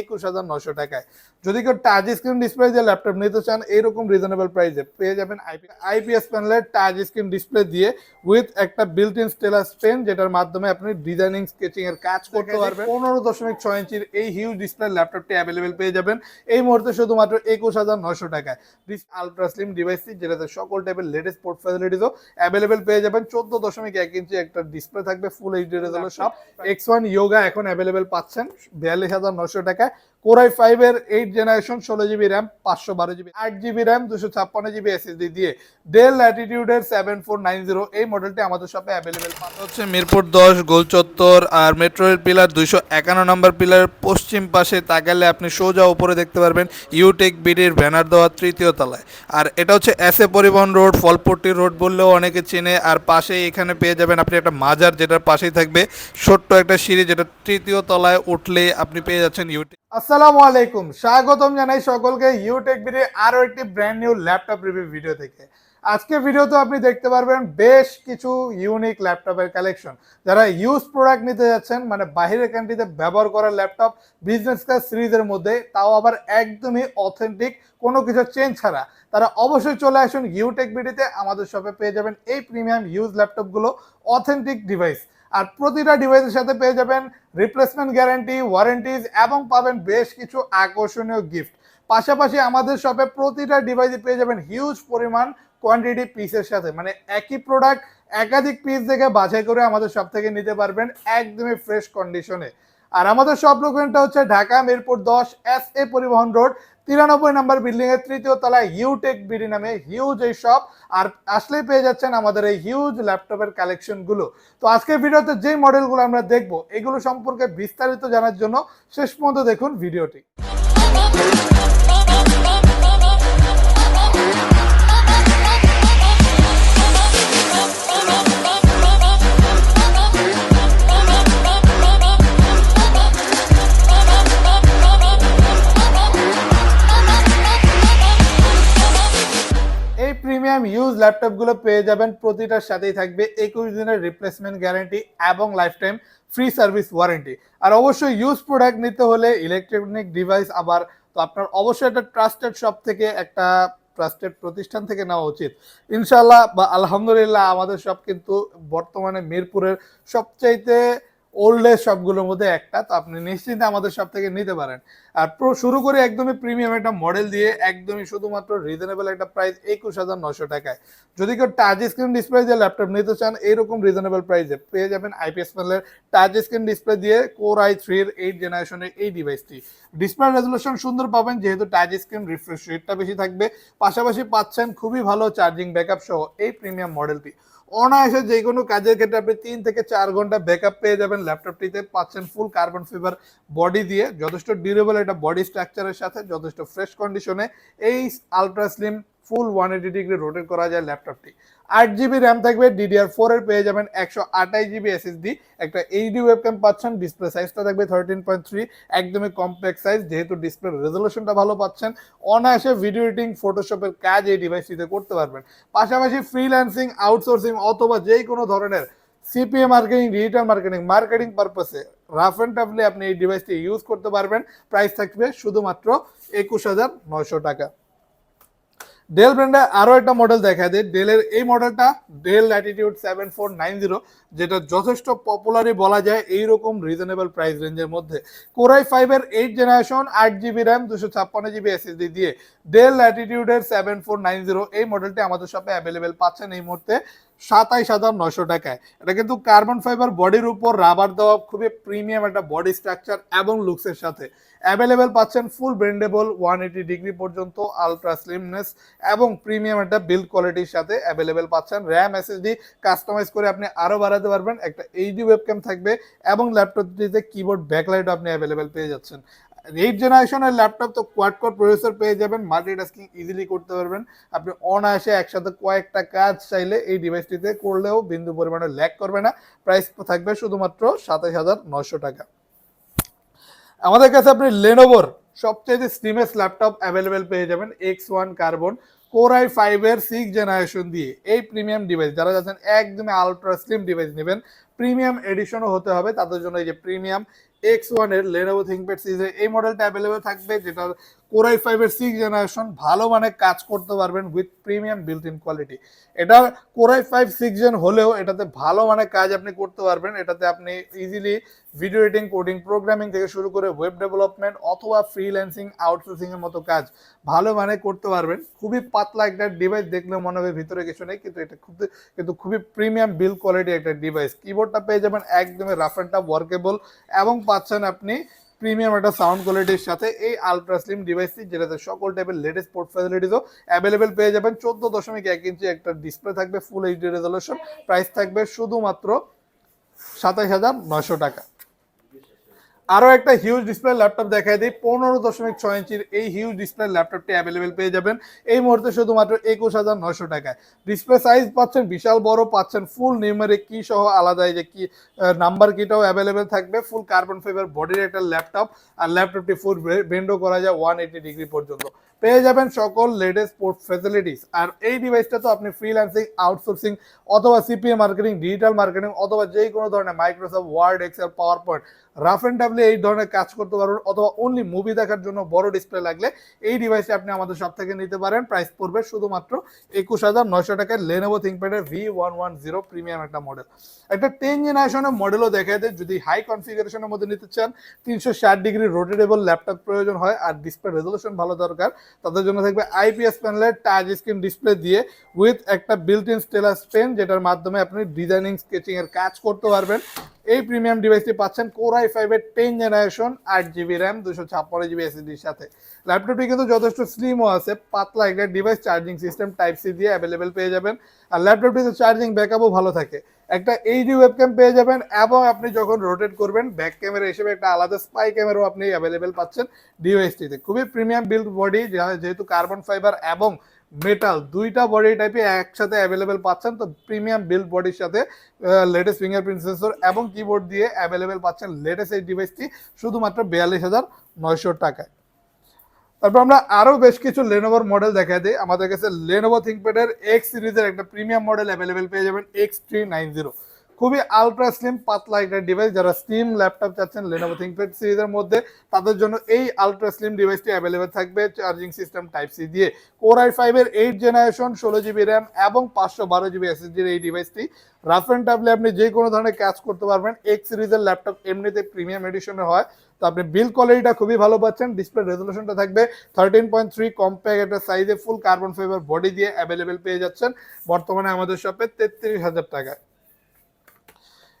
একুশ হাজার নশো টাকায়। যদি কেউ টাচ স্ক্রিন ডিসপ্লে দিয়ে ল্যাপটপ নিতে চান এইরকম রিজনেবল প্রাইসে পেয়ে যাবেন আইপিএস প্যানেলের টাচ স্ক্রিন ডিসপ্লে দিয়ে উইথ একটা বিল্ট ইন স্টেলাস পেন যেটার মাধ্যমে আপনি ডিজাইনিং স্কেচিং এর কাজ করতে পারবেন। পনেরো দশমিক ছয় ইঞ্চির এই হিউজ ডিসপ্লে ল্যাপটপটি অ্যাভেলেবেল পেয়ে যাবেন। এই মুহূর্তে শুধুমাত্র একুশ হাজার নশো টাকায়। দিস আলট্রা স্লিম ডিভাইসটি যেটাতে সকল টাইপের লেটেস্ট পোর্ট ফ্যাসিলিটিসও অ্যাভেলেবেল পেয়ে যাবেন। চোদ্দ দশমিক এক ইঞ্চি একটা ডিসপ্লে থাকবে full HD resolution X one Yoga এখন অ্যাভেলেবেল পাচ্ছেন। বিয়াল্লিশ হাজার নশো টাকায় কোরাই ফাইভ এর এইট জেনারেশন ষোলো জিবি র্যাম পাঁচশো বারো জিবি আট জিবি র্যাম দুশো ছাপ্পান্ন জিবি এসএসডি দিয়ে ডেল ল্যাটিটিউডের সেভেন ফোর নাইন জিরো এই মডেলটি আমাদের শপে অ্যাভেলেবেল হচ্ছে মিরপুর দশ, গোল চত্বর আর মেট্রো রেল পিলার দুইশো একান্ন নম্বর পিলারের পশ্চিম পাশে তাকালে আপনি সোজা উপরে দেখতে পারবেন ইউটেক বিডির ব্যানার দেওয়া তৃতীয় তলায়। আর এটা হচ্ছে এস এ পরিবহন রোড ফলপট্টি রোড বললেও অনেকে চেনে। আর পাশেই এখানে পেয়ে যাবেন আপনি একটা মাজার যেটার পাশেই থাকবে। ছোট্ট একটা সিঁড়ি যেটা তৃতীয় তলায় উঠলে আপনি পেয়ে যাচ্ছেন ইউটেক আসসালামু আলাইকুম। স্বাগতম জানাই সকলকে ইউটেক বিডি আরও একটি brand new laptop review video থেকে। আজকে ভিডিওতে আপনি দেখতে পারবেন বেশ কিছু ইউনিক ল্যাপটপের কালেকশন যারা ইউজ প্রোডাক্ট নিতে যাচ্ছেন মানে বাহিরের কান্ট্রিতে ব্যবহার করা ল্যাপটপ বিজনেস ক্লাস সিরিজের মধ্যে, তাও আবার একদমই অথেন্টিক কোনো কিছু চেঞ্জ ছাড়া। তারা অবশ্যই চলে আসুন ইউটেক বিডিতে আমাদের শপে পেয়ে যাবেন এই প্রিমিয়াম ইউজ ল্যাপটপগুলো অথেন্টিক ডিভাইস আর প্রতিটা ডিভাইসের সাথে পেয়ে যাবেন রিপ্লেসমেন্ট গ্যারান্টি ওয়ারেন্টিজ এবং পাবেন বেশ কিছু আকর্ষণীয় গিফট পাশাপাশি আমাদের শপে প্রতিটা ডিভাইসে পেয়ে যাবেন হিউজ পরিমাণ কোয়ান্টিটি পিসের সাথে। মানে একই প্রোডাক্ট একাধিক পিস দেখে বাছাই করে আমাদের শপ থেকে নিতে পারবেন একদমই ফ্রেশ কন্ডিশনে আর আমাদের শপ লোকেশনটা হচ্ছে ঢাকা মিরপুর দশ এস এ পরিবহন রোড তিরানব্বই নাম্বার বিল্ডিং এর তৃতীয় তলায় ইউটেক বিডি নামে হিউজ এই শপ আর আসলেই পেয়ে যাচ্ছেন আমাদের এই হিউজ ল্যাপটপের কালেকশনগুলো। তো আজকের ভিডিওতে যে মডেলগুলো আমরা দেখব, এগুলো সম্পর্কে বিস্তারিত জানার জন্য শেষ পর্যন্ত দেখুন ভিডিওটি। প্রিমিয়াম ইউজ ল্যাপটপগুলো পেয়ে যাবেন, প্রতিটার সাথেই থাকবে একুশ দিনের রিপ্লেসমেন্ট গ্যারান্টি এবং life time free service warranty আর অবশ্যই ইউজ প্রোডাক্ট নিতে হলে ইলেকট্রনিক ডিভাইস আবার, তো আপনার অবশ্যই একটা ট্রাস্টেড শপ থেকে একটা ট্রাস্টেড প্রতিষ্ঠান থেকে নেওয়া উচিত। ইনশাল্লাহ বা আলহামদুলিল্লাহ আমাদের সব কিন্তু বর্তমানে মিরপুরের সবচাইতে ওল্ডেস্ট শপগুলোর মধ্যে একটা, তো আপনি নিশ্চিন্তে আমাদের সব থেকে নিতে পারেন। আর শুরু করে একদমই প্রিমিয়াম একটা মডেল দিয়ে একদমই শুধুমাত্র রিজনেবল একটা প্রাইস একুশ হাজার নশো টাকায়। যদি কেউ টাচ স্ক্রিন ডিসপ্লে দিয়ে ল্যাপটপ নিতে চান এইরকম রিজনেবল প্রাইসে পেয়ে যাবেন আইপিএস প্যানেলের টাচ স্ক্রিন ডিসপ্লে দিয়ে কোর আই থ্রির এইট জেনারেশনের এই ডিভাইসটি ডিসপ্লে রেজলিউশন সুন্দর পাবেন, যেহেতু টাচ স্ক্রিন রিফ্রেশ রেটটা বেশি থাকবে। পাশাপাশি পাচ্ছেন খুবই ভালো চার্জিং ব্যাকআপ সহ এই প্রিমিয়াম মডেলটি অনায়াসে যে কোনো কাজের ক্ষেত্রে আপনি তিন থেকে চার ঘণ্টা ব্যাকআপ পেয়ে যাবেন ল্যাপটপটিতে পাচ্ছেন ফুল কার্বন ফিভার বডি দিয়ে। যথেষ্ট ডিউরেবল একটা বডি স্ট্রাকচারের সাথে, যথেষ্ট ফ্রেশ কন্ডিশনে এই ultra slim full one eighty degree rotate করা যায় ল্যাপটপটি। আট জিবি র্যাম থাকবে ডিডিআর ফোর এর পেয়ে যাবেন একশো আঠাশ জিবি এসএসডি একটা এইচডি ওয়েবক্যাম পাচ্ছেন ডিসপ্লে সাইজটা থাকবে থার্টিন পয়েন্ট থ্রি একদমই কমপ্লেক্স সাইজ যেহেতু ডিসপ্লে রেজলিউশনটা ভালো পাচ্ছেন। অনায়াসে ভিডিও এডিটিং ফটোশপের কাজ এই ডিভাইসটিতে করতে পারবেন। পাশাপাশি ফ্রিল্যান্সিং আউটসোর্সিং অথবা যে কোনো ধরনের CPA marketing digital marketing marketing পারপাসে রাফ অ্যান্ড টাফলি আপনি এই ডিভাইসটি ইউজ করতে পারবেন। প্রাইস থাকবে শুধুমাত্র একুশ হাজার নয়শো টাকা। ডেল ব্র্যান্ডে আরও একটা মডেল দেখা দেয়। ডেলের এই মডেলটা Dell Latitude seven four nine zero যেটা যথেষ্ট পপুলারই বলা যায় এইরকম রিজনেবল প্রাইস রেঞ্জের মধ্যে। কোরাই ফাইভের এইট জেনারেশন আট জিবি র্যাম দুশো ছাপ্পান্ন জিবি এসএসডি দিয়ে ডেল ল্যাটিটিউডের সেভেন ফোর নাইন জিরো এই মডেলটি আমাদের শপে অ্যাভেলেবেল পাচ্ছেন এই মুহূর্তে। সাতাইশ হাজার নয়শো টাকায়। এটা কিন্তু কার্বন ফাইবার বডির উপর রাবার দেওয়া খুবই প্রিমিয়াম একটা বডি স্ট্রাকচার এবং লুকসের সাথে। অ্যাভেলেবেল পাচ্ছেন full bendable one eighty degree পর্যন্ত আলট্রা স্লিমনেস এবং প্রিমিয়াম একটা বিল্ড কোয়ালিটির সাথে অ্যাভেলেবেল পাচ্ছেন। র্যাম এসএসডি কাস্টমাইজ করে আপনি আরও বাড়াতে পারবেন। একটা এইচডি ওয়েবক্যাম থাকবে এবং ল্যাপটপটিতে কিবোর্ড ব্যাকলাইট আপনি অ্যাভেলেবেল পেয়ে যাচ্ছেন। এইট জেনারেশনের ল্যাপটপ তো কোয়াড কোড প্রসেসর পেয়ে যাবেন মাল্টিটাস্কিং ইজিলি করতে পারবেন। আপনি অনায়াসে একসাথে কয়েকটা কাজ চাইলে এই ডিভাইসটিতে করলেও বিন্দু পরিমাণে ল্যাক করবে না। প্রাইস থাকবে শুধুমাত্র সাতাশ হাজার নশো টাকা। আমাদের কাছে আপনি লেনোভোর সবচেয়ে স্লিমেস্ট ল্যাপটপ অ্যাভেলেবেল পেয়ে যাবেন X one carbon core I ফাইভের সিক্স জেনারেশন দিয়ে। এই প্রিমিয়াম ডিভাইস যারা যাচ্ছেন একদমই আলট্রা স্লিম ডিভাইস নেবেন প্রিমিয়াম এডিশনও হতে হবে। তাদের জন্য এই যে প্রিমিয়াম এক্স ওয়ানের লেনোভো থিঙ্কপ্যাড সিরিজে এই মডেলটা অ্যাভেলেবেল থাকবে, যেটা কোরাই ফাইভের সিক্স জেনারেশন ভালো মানে কাজ করতে পারবেন with premium built in quality এটা Core i five six gen হলেও এটাতে ভালো মানে কাজ আপনি করতে পারবেন। এটাতে আপনি easily video editing coding programming থেকে শুরু করে ওয়েব ডেভেলপমেন্ট অথবা ফ্রিল্যান্সিং আউটসোর্সিং এর মতো কাজ ভালো মানে করতে পারবেন। খুবই পাতলা একটা ডিভাইস দেখলে মনে হবে ভিতরে কিছু নেই, কিন্তু এটা খুব কিন্তু খুবই প্রিমিয়াম বিল কোয়ালিটি একটা ডিভাইস কিবোর্ডটা পেয়ে যাবেন একদমই রাফ অ্যান্ড টাফ ওয়ার্কেবল এবং পাচ্ছেন আপনি প্রিমিয়াম একটা সাউন্ড কোয়ালিটির সাথে এই আলট্রা স্লিম ডিভাইসটি যেটাতে সকল টাইপের লেটেস্ট পোর্ট ফ্যাসিলিটিসও অ্যাভেলেবেল পেয়ে যাবেন। চোদ্দ দশমিক এক ইঞ্চি একটা ডিসপ্লে থাকবে ফুল এইচডি রেজলেশন প্রাইস থাকবে শুধুমাত্র সাতাশ হাজার নয়শো টাকা। আরও একটা হিউজ ডিসপ্লে ল্যাপটপ দেখাই দিই। পনেরো দশমিক ছয় ইঞ্চির এই হিউজ ডিসপ্লে ল্যাপটপটি অ্যাভেলেবেল পেয়ে যাবেন। এই মুহূর্তে শুধুমাত্র একুশ হাজার নয়শো টাকায়। ডিসপ্লে সাইজ পাচ্ছেন, বিশাল বড় পাচ্ছেন ফুল নিউমারিক কি সহ আলাদা যে কি নাম্বার কিটাও অ্যাভেলেবেল থাকবে। ফুল কার্বন ফাইবার বডির একটা ল্যাপটপ আর ল্যাপটপটি ফুল বেন্ডও করা যায় ওয়ান এইটি ডিগ্রি পর্যন্ত। পেয়ে যাবেন সকল লেটেস্ট পোর্ট ফেসিলিটিস আর এই ডিভাইসটা তো আপনি ফ্রিল্যান্সিং আউটসোর্সিং অথবা সিপিএ মার্কেটিং ডিজিটাল মার্কেটিং অথবা যে কোনো ধরনের Microsoft Word Excel PowerPoint rough and toughly এই ধরনের কাজ করতে পারবেন অথবা অনলি মুভি দেখার জন্য বড় ডিসপ্লে লাগলে এই ডিভাইসটি আপনি আমাদের সব থেকে নিতে পারেন। প্রাইস পড়বে শুধুমাত্র একুশ হাজার নয়শো টাকায় Lenovo থিঙ্কপ্যাডের V one one zero premium একটা মডেল একটা টেন জেনারেশনের মডেলও দেখা দেয়, যদি হাই কনফিগারেশনের মধ্যে নিতে চান। তিনশো ষাট ডিগ্রি রোটেটেবল ল্যাপটপ প্রয়োজন হয় আর ডিসপ্লে রেজলিউশন ভালো দরকার। তাদের জন্য থাকবে আইপিএস প্যানেলের টাচ স্ক্রিন ডিসপ্লে দিয়ে উইথ একটা বিল্ট ইন স্টেলাস পেন যেটার মাধ্যমে আপনি ডিজাইনিং স্কেচিং এর কাজ করতে পারবেন। এই প্রিমিয়াম ডিভাইসটি পাচ্ছেন কোরাই ফাইভের টেন জেনারেশন আট জিবি র্যাম দুশো ছাপ্পান্ন জিবি এসএসডির সাথে। ল্যাপটপটি কিন্তু যথেষ্ট স্লিমও আছে, পাতলা একটা device charging system type C দিয়ে অ্যাভেলেবেল পেয়ে যাবেন। আর ল্যাপটপটিতে চার্জিং ব্যাকআপও ভালো থাকে। একটা এইচডি ওয়েবক্যাম পেয়ে যাবেন এবং আপনি যখন রোটেট করবেন ব্যাক ক্যামেরা হিসেবে একটা আলাদা স্পাই ক্যামেরাও আপনি অ্যাভেলেবেল পাচ্ছেন ডিওএসটিতে খুবই প্রিমিয়াম বিল্ড বডি যেহেতু কার্বন ফাইবার এবং মেটাল দুইটা বডি টাইপে একসাথে অ্যাভেলেবেল পাচ্ছেন। তো প্রিমিয়াম বিল্ড বডির সাথে লেটেস্ট ফিঙ্গার সেন্সর এবং কিবোর্ড দিয়ে অ্যাভেলেবেল পাচ্ছেন লেটেস্ট এই ডিভাইসটি শুধুমাত্র বিয়াল্লিশ হাজার নয়শো টাকায়। তারপর আমরা আরও বেশ কিছু লেনোভোর মডেল দেখা দিই। আমাদের কাছে লেনোভো থিঙ্কপ্যাডের এক্স সিরিজের একটা প্রিমিয়াম মডেল অ্যাভেলেবেল পেয়ে যাবেন এক্স থ্রি নাইন জিরো খুবই আলট্রা স্লিম পাতলা একটা ডিভাইস যারা স্লিম ল্যাপটপ চাচ্ছেন লেনোভো থিঙ্কপ্যাড সিরিজের মধ্যে, তাদের জন্য এই আলট্রা স্লিম ডিভাইসটি অ্যাভেলেবেল থাকবে চার্জিং সিস্টেম টাইপ সি দিয়ে। কোর আই ফাইভের এইট জেনারেশন ষোলো জিবি র্যাম এবং পাঁচশো বারো জিবি এসএসডির এই ডিভাইসটি রাফ অ্যান্ড টাফলে আপনি যে কোনো ধরনের কাজ করতে পারবেন। এক্স সিরিজের ল্যাপটপ এমনিতে প্রিমিয়াম এডিশনে হয়। তো আপনি বিল কোয়ালিটিটা খুবই ভালো পাচ্ছেন। ডিসপ্লে রেজলিউশনটা থাকবে থার্টিন পয়েন্ট থ্রি কম্প্যাক্ট একটা সাইজে ফুল কার্বন ফাইবার বডি দিয়ে অ্যাভেলেবেল পেয়ে যাচ্ছেন। বর্তমানে আমাদের শপে তেত্রিশ হাজার টাকায়।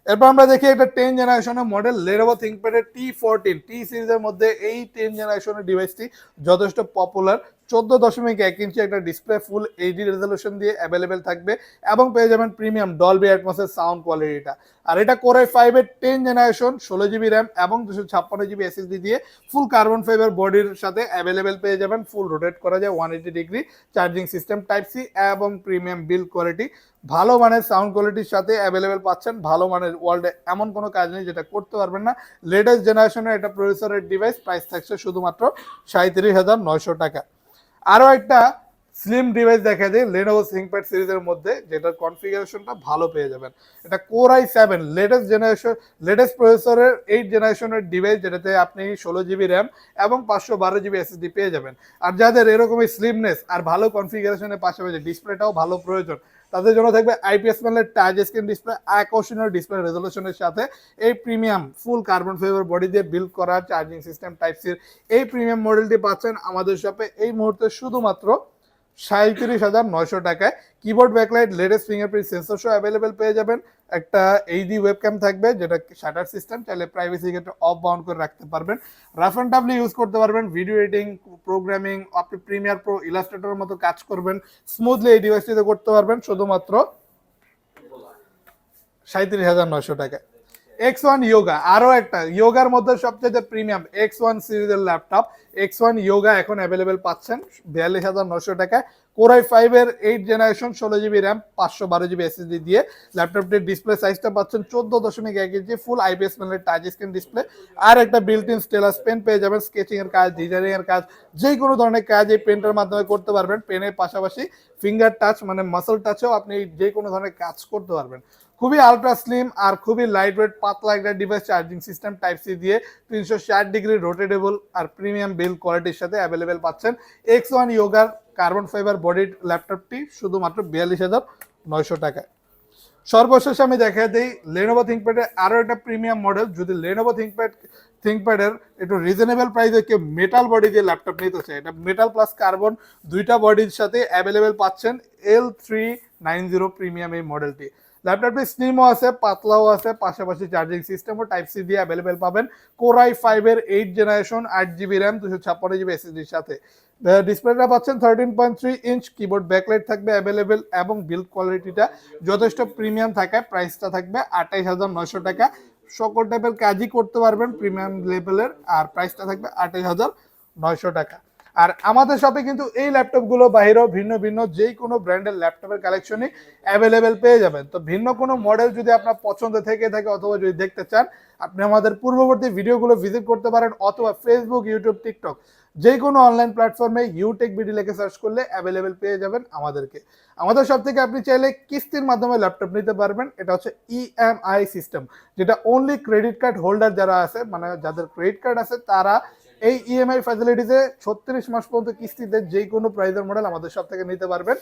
এরপর আমরা দেখি একটা টেন জেনারেশনের মডেল লেনোভো থিঙ্কপ্যাডের টি ফোরটিন টি সিরিজের মধ্যে এই টেন জেনারেশনের ডিভাইসটি যথেষ্ট পপুলার চোদ্দ দশমিক এক ইঞ্চি একটা ডিসপ্লে ফুল এইচডি রেজলিউশন দিয়ে অ্যাভেলেবেল থাকবে এবং পেয়ে যাবেন প্রিমিয়াম ডলবি অ্যাটমসের সাউন্ড কোয়ালিটিটা আর এটা কোরে ফাইভের টেন জেনারেশন ষোলো জিবি র্যাম এবং দুশো ছাপ্পান্ন জিবি এসএসডি দিয়ে ফুল কার্বন ফাইবার বডির সাথে অ্যাভেলেবেল পেয়ে যাবেন ফুল রোটেট করা যায় one eighty degree charging system type C এবং প্রিমিয়াম বিল কোয়ালিটি ভালো মানের সাউন্ড কোয়ালিটির সাথে অ্যাভেলেবেল পাচ্ছেন, ভালো মানের ওয়ার্ল্ডে এমন কোনো কাজ নেই, যেটা করতে পারবেন না। লেটেস্ট জেনারেশনের এটা প্রসেসরের ডিভাইস প্রাইস থাকছে শুধুমাত্র সাঁত্রিশ হাজার নয়শো টাকা। আরও একটা স্লিম ডিভাইস দেখা যায় লেনোভো থিঙ্কপ্যাড সিরিজের মধ্যে, যেটার কনফিগারেশনটা ভালো পেয়ে যাবেন। এটা core I seven latest generation latest প্রসেসরের এইট জেনারেশনের ডিভাইস যেটাতে আপনি ষোলো জিবি র্যাম এবং পাঁচশো বারো জিবি এসএসডি পেয়ে যাবেন। আর যাদের এরকমই স্লিমনেস আর ভালো কনফিগারেশনের পাশাপাশি ডিসপ্লেটাও ভালো প্রয়োজন, তাদের জন্য থাকবে আইপিএস প্যানেলের টাচ স্ক্রিন ডিসপ্লে আকর্ষণীয় ডিসপ্লে রেজলিউশনের সাথে এই premium full carbon fibre body দিয়ে বিল্ড করা চার্জিং সিস্টেম টাইপ সির এই প্রিমিয়াম মডেলটি পাচ্ছেন আমাদের শপে এই মুহূর্তে শুধুমাত্র সাঁত্রিশ হাজার নয়শো টাকায়। Keyboard backlight latest fingerprint sensor show available পেয়ে যাবেন। একটা এইচডি ওয়েবক্যাম থাকবে, যেটা শাটার সিস্টেম চাইলে প্রাইভেসি ক্ষেত্রে অফ বাউন্ড করে রাখতে পারবেন। রাফ অ্যান্ড টাফলি ইউজ করতে পারবেন। ভিডিও এডিটিং প্রোগ্রামিং আপনি প্রিমিয়ার প্রো ইলাস্ট্রেটরের মতো কাজ করবেন। স্মুথলি এই ডিভাইসটিতে করতে পারবেন, শুধুমাত্র সাঁত্রিশ হাজার নয়শো টাকায়। এক্স ওয়ান ইয়োগা আরও একটা ইয়োগার মধ্যে সবচেয়ে প্রিমিয়াম এক্স ওয়ান সিরিজের ল্যাপটপ এক্স ওয়ান ইয়োগা এখন অ্যাভেলেবেল পাচ্ছেন, বিয়াল্লিশ হাজার নশো টাকায়। কোরাই ফাইভের এইট জেনারেশন ষোলো জিবি র্যাম পাঁচশো বারো জিবি এসএসডি দিয়ে। ল্যাপটপটির ডিসপ্লে সাইজটা পাচ্ছেন চোদ্দ দশমিক এক ইঞ্চি ফুল আইপিএস প্যানেলের টাচ স্ক্রিন ডিসপ্লে আর একটা বিল্ট ইন স্টেলাস পেন পেয়ে যাবেন স্কেচিং এর কাজ ডিজাইনিং এর কাজ, যে কোনো ধরনের কাজ এই পেনটার মাধ্যমে করতে পারবেন। পেনের পাশাপাশি ফিঙ্গার টাচ মানে মাসল টাচেও আপনি যে কোনো ধরনের কাজ করতে পারবেন। খুবই আলট্রা স্লিম আর খুবই লাইট ওয়েট পাতলা একটা device charging system type C দিয়ে তিনশো ষাট ডিগ্রি রোটেটেবল আর প্রিমিয়াম বিল কোয়ালিটির সাথে অ্যাভেলেবেল পাচ্ছেন এক্স ওয়ান ইয়োগার কার্বন ফাইবার বডিড ল্যাপটপটি শুধুমাত্র বিয়াল্লিশ হাজার নয়শো টাকায়। সর্বশেষ আমি দেখা দিই লেনোভো থিঙ্কপ্যাডের আরও একটা প্রিমিয়াম মডেল যদি লেনোভো থিঙ্কপ্যাড থিঙ্কপ্যাডের একটু রিজনেবল প্রাইসে কেউ মেটাল বডি দিয়ে ল্যাপটপ নিতে চায়, এটা মেটাল প্লাস কার্বন দুইটা বডির সাথে অ্যাভেলেবেল পাচ্ছেন L three nine zero premium এই মডেলটি ল্যাপটপটি স্লিমও আছে, পাতলাও আছে, পাশাপাশি চার্জিং সিস্টেমও টাইপ সি দিয়ে অ্যাভেলেবেল পাবেন। কোরাই ফাইভের এইট জেনারেশন আট জিবি র্যাম দুশো ছাপ্পান্ন জিবি এসএসডির সাথে। ডিসপ্লেটা পাচ্ছেন thirteen point three inch keyboard backlight থাকবে অ্যাভেলেবেল এবং বিল্ড কোয়ালিটিটা যথেষ্ট প্রিমিয়াম থাকায় প্রাইসটা থাকবে আঠাইশ হাজার নয়শো টাকা। সকল টাইপের কাজই করতে পারবেন প্রিমিয়াম লেভেলের আর প্রাইসটা থাকবে আঠাইশ হাজার নয়শো টাকা। আর আমাদের শপে কিন্তু এই ল্যাপটপগুলো বাইরেও ভিন্ন ভিন্ন যেই কোনো ব্র্যান্ডের ল্যাপটপের কালেকশনই অ্যাভেলেবেল পেয়ে যাবেন। তো ভিন্ন কোনো মডেল যদি আপনার পছন্দ থেকে থাকে অথবা যদি দেখতে চান, আপনি আমাদের পূর্ববর্তী ভিডিওগুলো ভিজিট করতে পারেন অথবা ফেসবুক ইউটিউব টিকটক যে কোনো অনলাইন প্ল্যাটফর্মে ইউটেক বিডি লেখে সার্চ করলে অ্যাভেলেবেল পেয়ে যাবেন আমাদেরকে। আমাদের সব থেকে আপনি চাইলে কিস্তির মাধ্যমে ল্যাপটপ নিতে পারবেন, এটা হচ্ছে ইএমআই সিস্টেম যেটা অনলি ক্রেডিট কার্ড হোল্ডার যারা আছে মানে যাদের ক্রেডিট কার্ড আছে, তারা এই ইএমআই ফ্যাসিলিটিসে ছত্রিশ মাস পর্যন্ত কিস্তিতে যে কোনো প্রাইজের মডেল আমাদের সব থেকে নিতে পারবেন।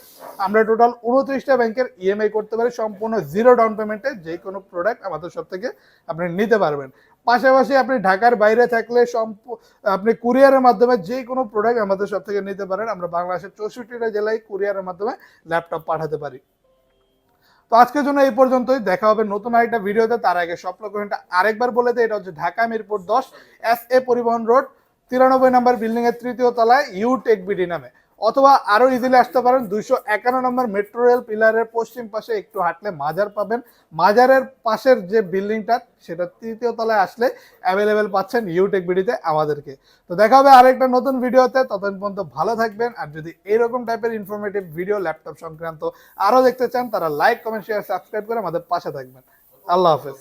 আমরা টোটাল উনত্রিশটা ব্যাংকের ইএমআই করতে পারি, সম্পূর্ণ জিরো ডাউন পেমেন্টে যে কোনো প্রোডাক্ট আমাদের সব থেকে আপনি নিতে পারবেন। পাশাপাশি আপনি ঢাকার বাইরে থাকলে আপনি কুরিয়ারের মাধ্যমে যে কোনো প্রোডাক্ট আমাদের সব থেকে নিতে পারেন। আমরা বাংলাদেশের চৌষট্টিটা জেলায় কুরিয়ারের মাধ্যমে ল্যাপটপ পাঠাতে পারি। তো আজকের জন্য এই পর্যন্তই। দেখা হবে নতুন আরেকটা ভিডিওতে তার আগে স্বপ্ন আরেকবার বলে দেয় এটা হচ্ছে ঢাকা মিরপুর দশ এস এ পরিবহন রোড তিরানব্বই নম্বর বিল্ডিং এর তৃতীয় তলায় ইউ টেক বিডি নামে। অথবা আরও ইজিলি আসতে পারেন, দুইশো একান্ন নম্বর মেট্রো রেল পিলারের পশ্চিম পাশে একটু হাঁটলে মাজার পাবেন। মাজারের পাশের যে বিল্ডিংটা, সেটা তৃতীয় তলায় আসলে অ্যাভেলেবেল পাচ্ছেন ইউটেক বিডিতে আমাদেরকে। তো দেখা হবে আরেকটা নতুন ভিডিওতে, ততদিন পর্যন্ত ভালো থাকবেন। আর যদি এইরকম টাইপের ইনফরমেটিভ ভিডিও ল্যাপটপ সংক্রান্ত আরও দেখতে চান, তারা লাইক কমেন্ট শেয়ার সাবস্ক্রাইব করে আমাদের পাশে থাকবেন। আল্লাহ হাফেজ।